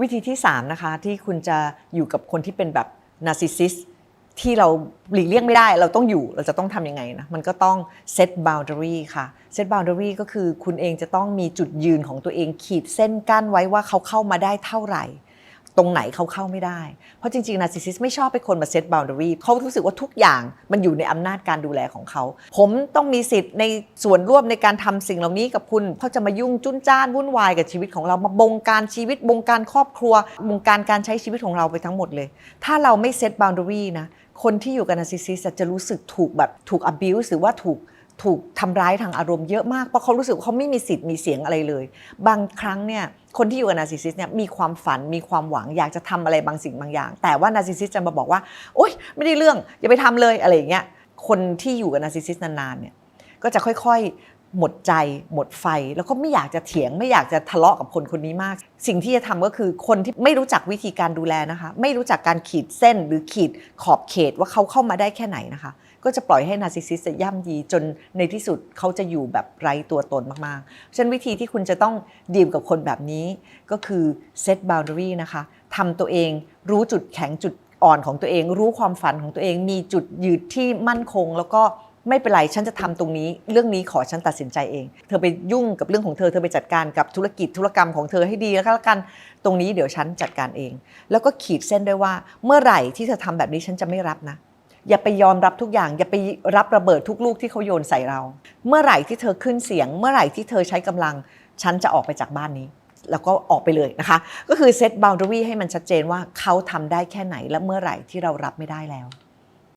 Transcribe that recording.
วิธีที่ 3 นะคะ ที่คุณจะอยู่กับคนที่เป็นแบบนาร์ซิสซิสที่เราหลีกเลี่ยงไม่ได้เราต้องอยู่เราจะต้องทำยังไงนะมันก็ต้องเซตบาวด d a r y ค่ะเซตบาวด d a r y ก็คือคุณเองจะต้องมีจุดยืนของตัวเองขีดเส้นกั้นไว้ว่าเขาเข้ามาได้เท่าไหร่ ตรงไหนเขาเข้าไม่ได้ เพราะจริงๆนาซิสซิสไม่ชอบเป็นคนมาเซตบ o วด a รีเขารู้สึกว่าทุกอย่างมันอยู่ในอำนาจการดูแลของเขา ผมต้องมีสิทธิ์ในส่วนร่วมในการทำสิ่งเหล่านี้กับคุณเขาจะมายุ่งจุนจ้านวุ่นวายกับชีวิตของเรามาบงการชีวิตบงการครอบครัว บงการการใช้ชีวิตของเราไปทั้งหมดเลย ถ้าเราไม่เซตบ o วด a รีนะคนที่อยู่กับนาซิสซิสจะรู้สึกถูกแบบถูก abuse หรือว่าถูก ถูกทำร้ายทางอารมณ์เยอะมาก เพราะเขารู้สึกว่าเขาไม่มีสิทธิ์มีเสียงอะไรเลย บางครั้งเนี่ยคนที่อยู่กับนาซิซิสเนี่ยมีความฝันมีความหวังอยากจะทำอะไรบางสิ่งบางอย่าง แต่ว่านาซิซิสจะมาบอกว่า โอ๊ยไม่ได้เรื่องอย่าไปทำเลยอะไรอย่างเงี้ยคนที่อยู่กับนาซิซิสนานๆเนี่ยก็จะค่อยๆ หมดใจ หมดไฟ แล้วก็ไม่อยากจะเถียง ไม่อยากจะทะเลาะกับคนคนนี้มาก สิ่งที่จะทำก็คือคนที่ไม่รู้จักวิธีการดูแลนะคะ ไม่รู้จักการขีดเส้นหรือขีดขอบเขตว่าเขาเข้ามาได้แค่ไหนนะคะ ก็จะปล่อยให้นาซิสซิสย่ำยีจนในที่สุดเขาจะอยู่แบบไร้ตัวตนมากๆฉะนั้นวิธีที่คุณจะต้องดีลกับคนแบบนี้ก็คือเซตบ o วด a รีนะคะทำตัวเองรู้จุดแข็งจุดอ่อนของตัวเอง รู้ความฝันของตัวเอง มีจุดยืดที่มั่นคง แล้วก็ ไม่เป็นไรฉันจะทำตรงนี้ เรื่องนี้ขอฉันตัดสินใจเอง เธอไปยุ่งกับเรื่องของเธอเธอไปจัดการกับธุรกิจธุรกรรมของเธอให้ดีแล้วกันตรงนี้เดี๋ยวฉันจัดการเอง แล้วก็ขีดเส้นด้วยว่า เมื่อไหร่ที่เธอทำแบบนี้ฉันจะไม่รับนะอย่าไปยอมรับทุกอย่าง อย่าไปรับระเบิดทุกลูกที่เขาโยนใส่เรา เมื่อไหร่ที่เธอขึ้นเสียง เมื่อไหร่ที่เธอใช้กำลัง ฉันจะออกไปจากบ้านนี้ แล้วก็ออกไปเลยนะคะ ก็คือเซตบ o ว n ด a รีให้มันชัดเจนว่าเขาทำได้แค่ไหนและเมื่อไหร่ที่เรารับไม่ได้แล้ว